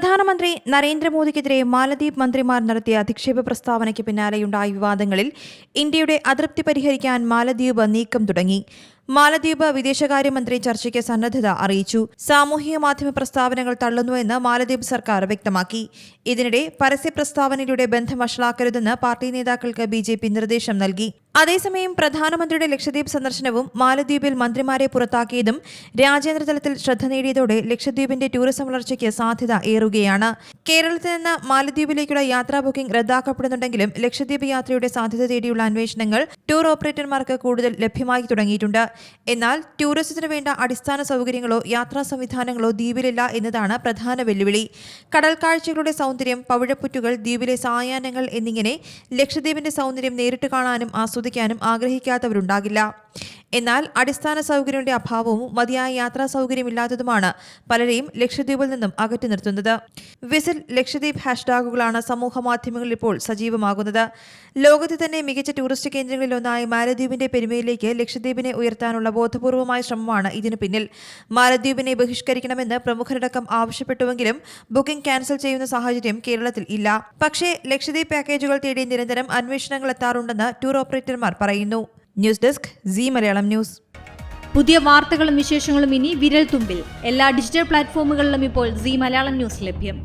പ്രധാനമന്ത്രി നരേന്ദ്രമോദിക്കെതിരെ മാലദ്വീപ് മന്ത്രിമാർ നടത്തിയ അധിക്ഷേപ പ്രസ്താവനയ്ക്ക് പിന്നാലെയുണ്ടായ വിവാദങ്ങളിൽ ഇന്ത്യയുടെ അതൃപ്തി പരിഹരിക്കാൻ മാലദ്വീപ് നീക്കം തുടങ്ങി. മാലദ്വീപ് വിദേശകാര്യമന്ത്രി ചർച്ചയ്ക്ക് സന്നദ്ധത അറിയിച്ചു. സാമൂഹിക മാധ്യമ പ്രസ്താവനകൾ തള്ളുന്നുവെന്ന് മാലദ്വീപ് സർക്കാർ വ്യക്തമാക്കി. ഇതിനിടെ പരസ്യ പ്രസ്താവനയിലൂടെ ബന്ധം വഷളാക്കരുതെന്ന് പാർട്ടി നേതാക്കൾക്ക് ബി ജെ പി നിർദ്ദേശം നൽകി. അതേസമയം പ്രധാനമന്ത്രിയുടെ ലക്ഷദ്വീപ് സന്ദർശനവും മാലദ്വീപിൽ മന്ത്രിമാരെ പുറത്താക്കിയതും രാജ്യാന്തര തലത്തിൽ ശ്രദ്ധ നേടിയതോടെ ലക്ഷദ്വീപിന്റെ ടൂറിസം വളർച്ചയ്ക്ക് സാധ്യത ഏറുകയാണ്. കേരളത്തിൽ നിന്ന് മാലദ്വീപിലേക്കുള്ള യാത്രാ ബുക്കിംഗ് റദ്ദാക്കപ്പെടുന്നുണ്ടെങ്കിലും ലക്ഷദ്വീപ് യാത്രയുടെ സാധ്യത തേടിയുള്ള അന്വേഷണങ്ങൾ ടൂർ ഓപ്പറേറ്റർമാർക്ക് കൂടുതൽ ലഭ്യമായി തുടങ്ങിയിട്ടുണ്ട്. എന്നാൽ ടൂറിസത്തിന് വേണ്ട അടിസ്ഥാന സൗകര്യങ്ങളോ യാത്രാ സംവിധാനങ്ങളോ ദ്വീപിലില്ല എന്നതാണ് പ്രധാന വെല്ലുവിളി. കടൽ കാഴ്ചകളുടെ സൗന്ദര്യം പവിഴപ്പുറ്റുകൾ ദ്വീപിലെ സായാഹ്നങ്ങൾ എന്നിങ്ങനെ ലക്ഷദ്വീപിന്റെ സൗന്ദര്യം നേരിട്ട് കാണാനും ആസ്വദിക്കാനും ആഗ്രഹിക്കാത്തവരുണ്ടാകില്ല. എന്നാൽ അടിസ്ഥാന സൗകര്യങ്ങളുടെ അഭാവവും മതിയായ യാത്രാ സൗകര്യമില്ലാത്തതുമാണ് പലരെയും ലക്ഷദ്വീപിൽ നിന്നും അകറ്റി നിർത്തുന്നത്. വിസിൽ ലക്ഷദ്വീപ് ഹാഷ്ടാഗുകളാണ് സമൂഹ മാധ്യമങ്ങളിൽ ഇപ്പോൾ സജീവമാകുന്നത്. ലോകത്തെ തന്നെ മികച്ച ടൂറിസ്റ്റ് കേന്ദ്രങ്ങളിലൊന്നായ മാലദ്വീപിന്റെ പെരുമയിലേക്ക് ലക്ഷദ്വീപിനെ ഉയർത്താനുള്ള ബോധപൂർവമായ ശ്രമമാണ് ഇതിനു പിന്നിൽ. മാലദ്വീപിനെ ബഹിഷ്കരിക്കണമെന്ന് പ്രമുഖരടക്കം ആവശ്യപ്പെട്ടുവെങ്കിലും ബുക്കിംഗ് ക്യാൻസൽ ചെയ്യുന്ന സാഹചര്യം കേരളത്തിൽ ഇല്ല. പക്ഷേ ലക്ഷദ്വീപ് പാക്കേജുകൾ തേടി നിരന്തരം അന്വേഷണങ്ങൾ എത്താറുണ്ടെന്ന് ടൂർ ഓപ്പറേറ്റർമാർ പറയുന്നു. News desk C Malayalam news. പുതിയ വാർത്തകളും വിശേഷങ്ങളും ഇനി വിരൽ തുമ്പിൽ. എല്ലാ ഡിജിറ്റൽ പ്ലാറ്റ്ഫോമുകളിലും ഇപ്പോൾ സി മലയാളം ന്യൂസ് ലഭ്യം.